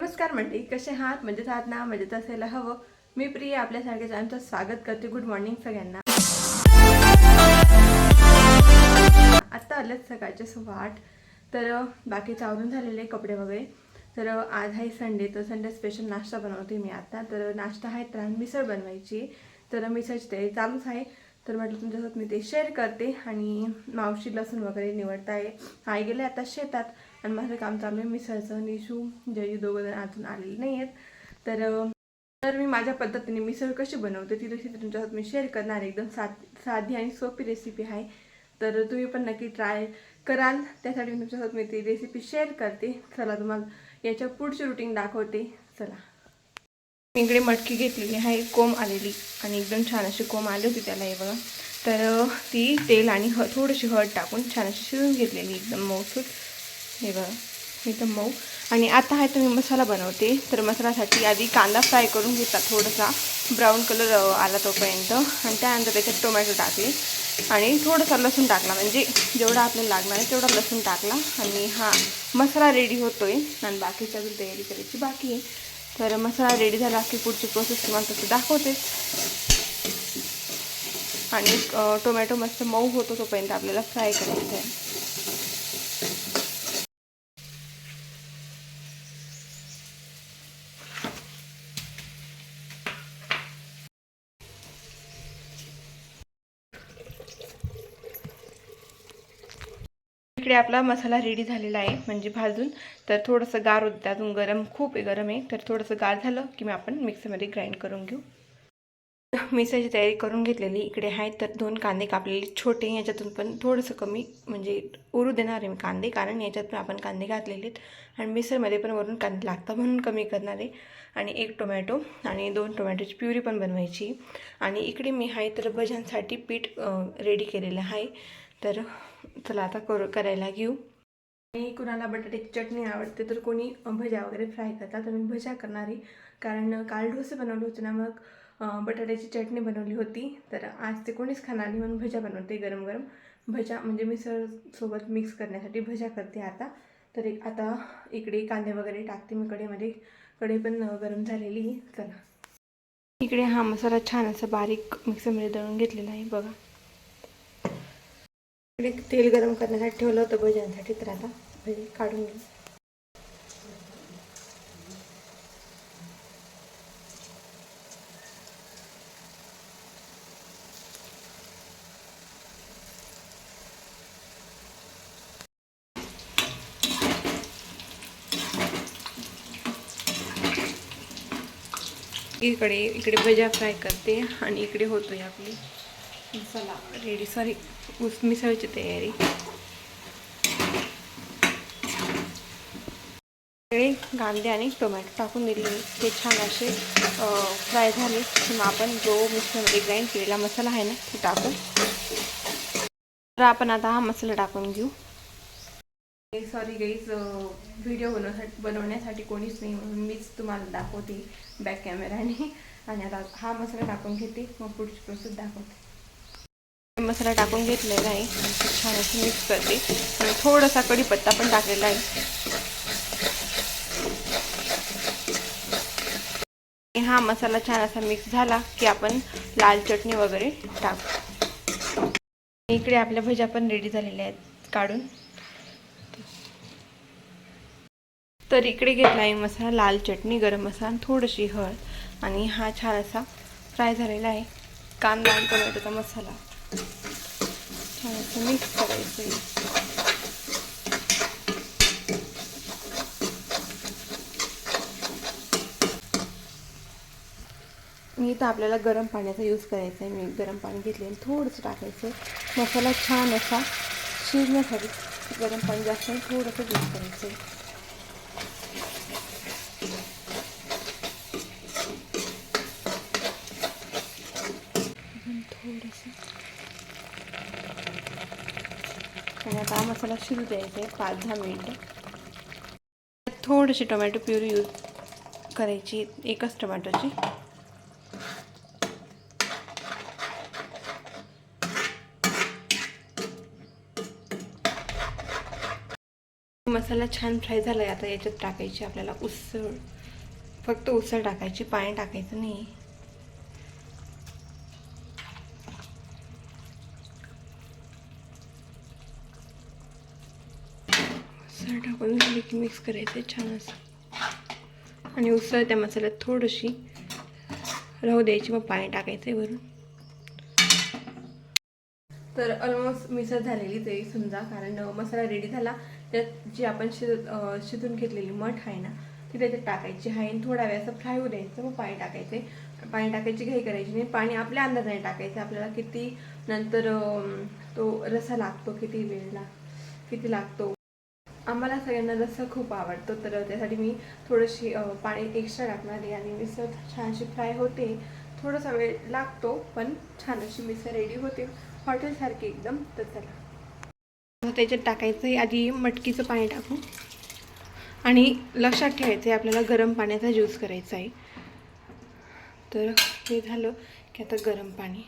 नमस्कार मंडळी कसे आहात? मजेत आहात ना? मजेत असायला हवं. मी प्रिया आपल्यासारखे आमचं स्वागत करते. गुड मॉर्निंग सगळ्यांना. आत्ता आलंच सकाळचे सुवाट. तर बाकी चावरून झालेले आहे कपडे वगैरे. तर आज आहे संडे तर संडे स्पेशल नाश्ता बनवते मी आता. तर नाश्ता आहे तर मिसळ बनवायची. तर मिसळची तयारी चालूच आहे. तर म्हटलं तुमच्यासोबत मी ते शेअर करते. आणि मावशी लसूण वगैरे निवडता आहे आई गेले आता शेतात. आणि माझं काम चालू आहे. मिसळचं निशू जयू दोघं जण अजून आलेले नाही आहेत तर तर मी माझ्या पद्धतीने मिसळ कशी बनवते ती रेसिपी तुमच्यासोबत मी शेअर करणार आहे. एकदम साध साधी आणि सोपी रेसिपी आहे. तर तुम्ही पण नक्की ट्राय कराल. त्यासाठी मी तुमच्यासोबत मी ती रेसिपी शेअर करते. चला तुम्हाला याच्या पुढची रुटीन दाखवते. चला. मी इकडे मटकी घेतलेली आहे. कोंब आलेली आणि एकदम छान अशी कोंब आली होती त्याला हे बघा. तर ती तेल आणि ह थोडीशी हळद टाकून छान अशी शिजून घेतलेली. एकदम मऊसूत हे बघा एकदम मऊ. आणि आता आहे तर मी मसाला बनवते. तर मसाल्यासाठी आधी कांदा फ्राय करून घेतला थोडासा. ब्राऊन कलर आला तोपर्यंत. आणि त्यानंतर त्याच्यात टोमॅटो टाकले. आणि थोडासा लसूण टाकला. म्हणजे जेवढा आपल्याला लागणार आहे तेवढा लसूण टाकला. आणि हा मसाला रेडी होतो आहे आणि बाकीची अजून तयारी करायची बाकी आहे. तर मसाला रेडी झाला की पुढची प्रोसेस तुम्हाला तसं दाखवतेच आणि टोमॅटो मस्त मऊ होतो तोपर्यंत आपल्याला फ्राय करायचं आहे. इकडे आपला मसाला रेडी झालेला आहे म्हणजे भाजून. तर थोडंसं गार होतं त्यातून गरम खूप आहे गरम आहे. तर थोडंसं गार झालं की मी आपण मिक्सरमध्ये ग्राइंड करून घेऊ. मिसळची तयारी करून घेतलेली इकडे आहे. तर दोन कांदे कापलेले छोटे याच्यातून पण थोडंसं कमी म्हणजे उरू देणार आहे मी कांदे कारण याच्यात पण आपण कांदे घातलेले आहेत. आणि मिसळमध्ये पण वरून कांदे लागतात म्हणून कमी करणार आहे. आणि एक टोमॅटो आणि दोन टोमॅटोची प्युरी पण बनवायची. आणि इकडे मी आहे तर भज्यांसाठी पीठ रेडी केलेलं आहे. तर चला आता कर करायला घेऊ. आणि कुणाला बटाट्याची चटणी आवडते तर कोणी भज्या वगैरे फ्राय करतात तर मी भज्या करणार. आहे कारण काल डोसे बनवले होते ना मग बटाट्याची चटणी बनवली होती. तर आज ते कोणीच खाणार नाही म्हणून भज्या बनवते गरम गरम भज्या म्हणजे मिसळ सोबत मिक्स करण्यासाठी भज्या करते आता. तर एक आता इकडे कांदे वगैरे टाकते मी कडेमध्ये कडे पण गरम झालेली चला. इकडे हा मसाला छान असा बारीक मिक्सरमध्ये दळून घेतलेला आहे बघा. इकडे तेल गरम करण्यासाठी ठेवलं होतं भज्यांसाठी तर आता भजे काढून घेऊ. इकडे इकडे भज्या फ्राय करते आणि इकडे होतोय आपली मसाला रेडी सॉरी ऊस मिसळची तयारी. इकडे कांदे आणि टोमॅटो टाकून दिले. ते छान असे फ्राय झाले. मग आपण जो मिक्सरमध्ये ग्राइंड केलेला मसाला आहे ना ते टाकू. तर आपण आता हा मसाला टाकून घेऊ. सॉरी गाईज व्हिडिओ बनवण्यासाठी बनवण्यासाठी कोणीच नाही म्हणून मीच तुम्हाला दाखवते बॅक कॅमेराने आणि आता हा मसाला टाकून घेते. मग पुढची प्रोसेस दाखवते. मसाला टाकून घेतलेला आहे. छान असं मिक्स करते. आणि थोडासा कढीपत्ता पण टाकलेला आहे. आणि हा मसाला छान असा मिक्स झाला की आपण लाल चटणी वगैरे टाकू. इकडे आपल्या भज्या पण रेडी झालेल्या आहेत काढून. तर इकडे घेतला आहे मसाला लाल चटणी गरम मसाला आणि थोडीशी हळद. आणि हा छान असा फ्राय झालेला आहे. कांदा आणि टोमॅटोचा मसाला. छान मिक्स करायचं आहे मी तर आपल्याला गरम पाण्याचा यूज करायचा आहे. मी गरम पाणी घेतले थोडंसं टाकायचं मसाला छान असा शिजण्यासाठी गरम पाणी जास्त थोडंसं यूज करायचं आहे अजून थोडंसं आणि आता हा मसाला शिजू द्यायचा आहे पाच दहा मिनटं. थोडीशी टोमॅटो प्युरी यूज करायची एकच टोमॅटोची. मसाला मसाला छान फ्राय झाला आहे आता याच्यात टाकायची आपल्याला उसळ. फक्त उसळ टाकायची पाणी टाकायचं नाही. उसळ टाकून झाली की मिक्स करायचं छान असं. आणि उसळ त्या मसाल्यात थोडीशी राहू द्यायची मग पाणी टाकायचं आहे वरून. तर ऑलमोस्ट मिसळ झालेली ते समजा कारण मसाला रेडी झाला त्यात जी आपण शिज शिजून घेतलेली मठ आहे ना ती त्याच्यात टाकायची आहे आणि थोडा वेळ असं फ्राय होऊ द्यायचं मग पाणी टाकायचे पाणी टाकायची घाई करायची नाही पाणी आपल्या अंदाजाने टाकायचं आपल्याला किती नंतर तो रसा लागतो किती वेळ लाग किती लागतो आम्हाला सगळ्यांना रस्सा खूप आवडतो तर त्यासाठी मी थोडीशी पाणी एक्स्ट्रा टाकणार आहे आणि मिसळ छानशी फ्राय होते. थोडासा वेळ लागतो पण छान अशी मिसळ रेडी होते. हॉटेलसारखी एकदम तर चला. त्याच्यात टाकायचं आहे आधी मटकीचं पाणी टाकू. आणि लक्षात ठेवायचं आहे आपल्याला गरम पाण्याचा ज्यूस करायचा आहे तर हे झालं की आता गरम पाणी.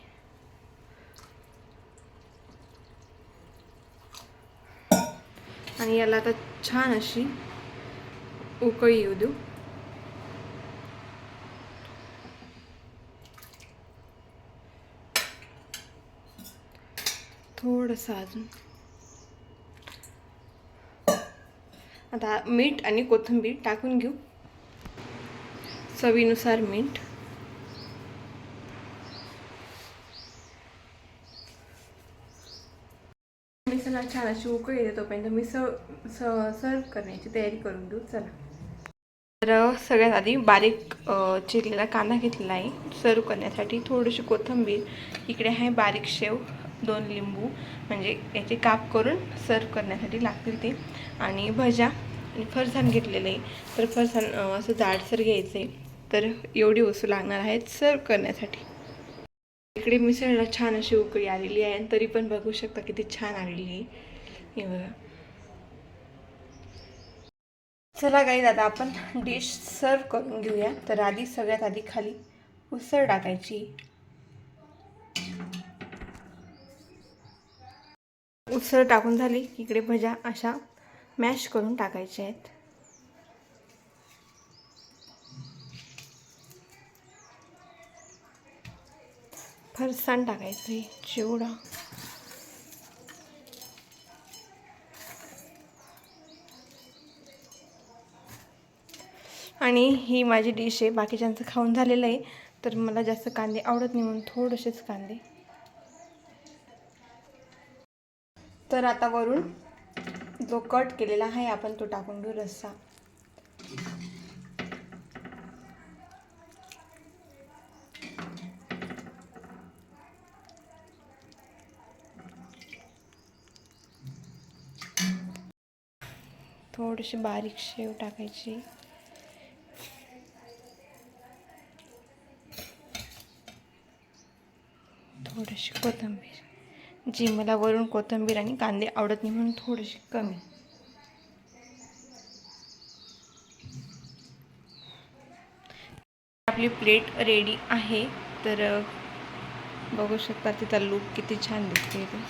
आणि याला आता छान अशी उकळी येऊ देऊ. थोडंसं अजून. आता मीठ आणि कोथिंबीर टाकून घेऊ. चवीनुसार मीठ. मिसळला छान अशी उकळी येते तोपर्यंत मी सर्व करण्याची तयारी करून घेऊ. चला. तर सगळ्यात आधी बारीक चिरलेला कांदा घेतलेला आहे. सर्व करण्यासाठी थोडीशी कोथिंबीर इकडे आहे बारीक शेव दोन लिंबू म्हणजे याचे काप करून सर्व करण्यासाठी लागतील ते. आणि भज्या आणि फरसाण घेतलेलं आहे. तर फरसाण असं जाडसर घ्यायचं आहे तर एवढी वस्तू लागणार आहेत सर्व करण्यासाठी. इकडे मिसळला छान अशी उकळी आलेली आहे आणि तरी पण बघू शकता किती छान आलेली आहे. हे बघा. चला काही दादा आपण डिश सर्व करून घेऊया. तर आधी सगळ्यात आधी खाली उसळ टाकायची. उसळ टाकून झाली. इकडे भज्या अशा मॅश करून टाकायच्या आहेत. फरसाण टाकायचं आहे चिवडा. आणि ही माझी डिश आहे बाकीच्यांचं खाऊन झालेलं आहे. तर मला जास्त कांदे आवडत नाही म्हणून थोडेसेच कांदे. तर आता वरून जो कट केलेला आहे आपण तो टाकून घेऊ रस्सा. थोडीशी बारीक शेव टाकायची. थोडीशी कोथिंबीर. जी मला वरून कोथिंबीर आणि कांदे आवडत नाही म्हणून थोडीशी कमी. आपली प्लेट रेडी आहे. तर बघू शकता तिचा लूक किती छान दिसते ते.